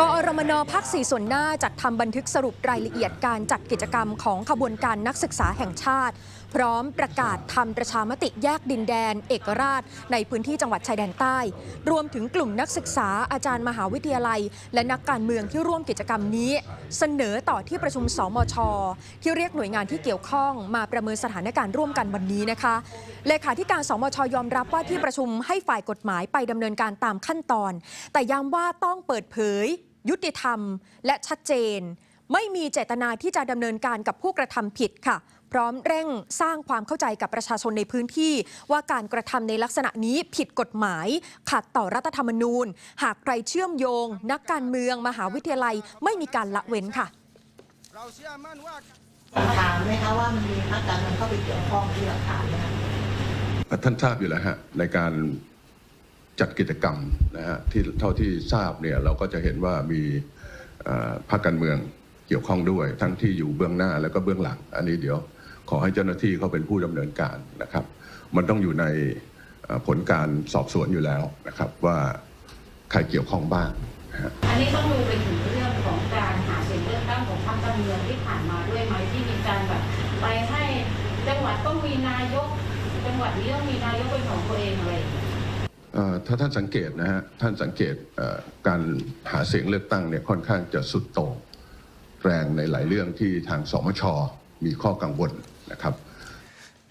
กอรมนภาคสี่ส่วนหน้าจัดทำบันทึกสรุปรายละเอียดการจัดกิจกรรมของขบวนการนักศึกษาแห่งชาติ พร้อมประกาศทำประชามติแยกดินแดน เอกราช ในพื้นที่จังหวัดชายแดนใต้ รวมถึงกลุ่มนักศึกษาอาจารย์มหาวิทยาลัย และนักการเมืองที่ร่วมกิจกรรมนี้ เสนอต่อที่ประชุมสมช ที่เรียกหน่วยงานที่เกี่ยวข้องมาประเมินสถานการณ์ร่วมกันวันนี้นะคะเลขาธิการสมชยอมรับว่าที่ประชุมให้ฝ่ายกฎหมายไปดำเนินการตามขั้นตอน แต่ย้ำว่าต้องเปิดเผย ยุติธรรม และชัดเจน ไม่มีเจตนาที่จะดำเนินการกับผู้กระทำผิดค่ะ พร้อมเร่งสร้างความเข้าใจกับประชาชนในพื้นที่ ว่าการกระทำในลักษณะนี้ผิดกฎหมาย ขัดต่อรัฐธรรมนูญ หากใครเชื่อมโยง นักการเมือง มหาวิทยาลัยไม่มีการละเว้นค่ะเราเชื่อมั่นว่าหลักฐานไหมคะว่ามันมีพรรคการเมืองเข้าไปเกี่ยวข้องที่หลักฐานไหมคะท่านทราบอยู่แล้วฮะในการ จัดกิจกรรมนะฮะที่เท่าที่ทราบเนี่ยเราก็จะเห็นว่ามีพรรคการเมืองเกี่ยวข้องด้วย ทั้งที่อยู่เบื้องหน้าแล้วก็เบื้องหลัง อันนี้เดี๋ยวขอให้เจ้าหน้าที่เขาเป็นผู้ดำเนินการนะครับ มันต้องอยู่ในผลการสอบสวนอยู่แล้วนะครับว่าใครเกี่ยวข้องบ้างอันนี้ต้องดูไปถึงเรื่องของการหาเสียงเลือกตั้งของพรรคการเมืองที่ผ่านมาด้วยไหมที่มีการแบบไปให้จังหวัดต้องมีนายกจังหวัดนี้ต้องมีนายกเป็นของตัวเองอะไรอย่างเงี้ย ถ้าท่านสังเกตนะฮะท่านสังเกตการหาเสียงเลือกตั้งเนี่ยค่อนข้างจะสุดโต่งแรงในหลายเรื่องที่ทางสมชมีข้อกังวลนะครับ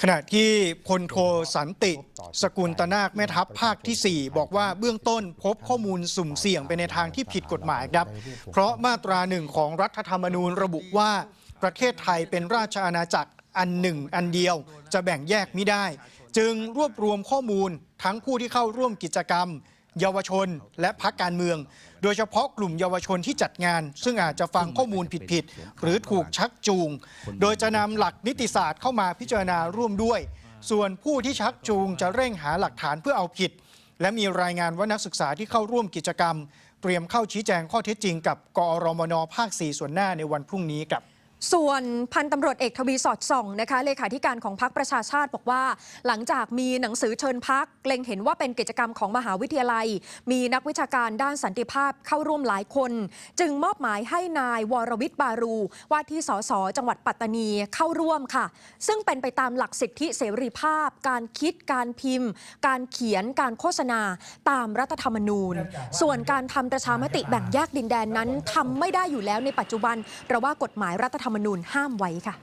ขณะที่พลโทสันติ สกุลตนาคแม่ทัพภาคที่ 4 บอกว่าเบื้องต้นพบข้อมูลสุ่มเสี่ยงไปในทางที่ผิดกฎหมายครับ เพราะมาตราหนึ่งของรัฐธรรมนูญระบุว่าประเทศไทยเป็นราชอาณาจักร อันหนึ่งอันเดียวจะแบ่งแยกไม่ได้ จึงรวบรวมข้อมูลทั้งผู้ที่เข้าร่วมกิจกรรม เยาวชน และพักการเมือง โดยเฉพาะกลุ่มเยาวชนที่จัดงาน ซึ่งอาจจะฟังข้อมูลผิดๆหรือถูกชักจูง โดยจะนำหลักนิติศาสตร์เข้ามาพิจารณาร่วมด้วย ส่วนผู้ที่ชักจูงจะเร่งหาหลักฐานเพื่อเอาผิด และมีรายงานว่านักศึกษาที่เข้าร่วมกิจกรรม เตรียมเข้าชี้แจงข้อเท็จจริงกับกอรมนภาค 4 ส่วนหน้าในวันพรุ่งนี้ครับ ส่วนพันตำรวจเอกทวีสอดส่องนะคะเลขาธิการของพักประชาชาติบอกว่า หลังจากมีหนังสือเชิญพักเล็งเห็นว่าเป็นกิจกรรมของมหาวิทยาลัย มีนักวิชาการด้านสันติภาพเข้าร่วมหลายคน จึงมอบหมายให้นายวรวิทย์บารู ว่าที่สสจังหวัดปัตตานีเข้าร่วมค่ะ ซึ่งเป็นไปตามหลักสิทธิเสรีภาพ การคิดการพิมพ์ การเขียนการโฆษณาตามรัฐธรรมนูญ ส่วนการทำประชามติแบ่งแยกดินแดนนั้นทำไม่ได้อยู่แล้วในปัจจุบันเพราะว่ากฎหมายรัฐธรรมนูญห้ามไว้ค่ะ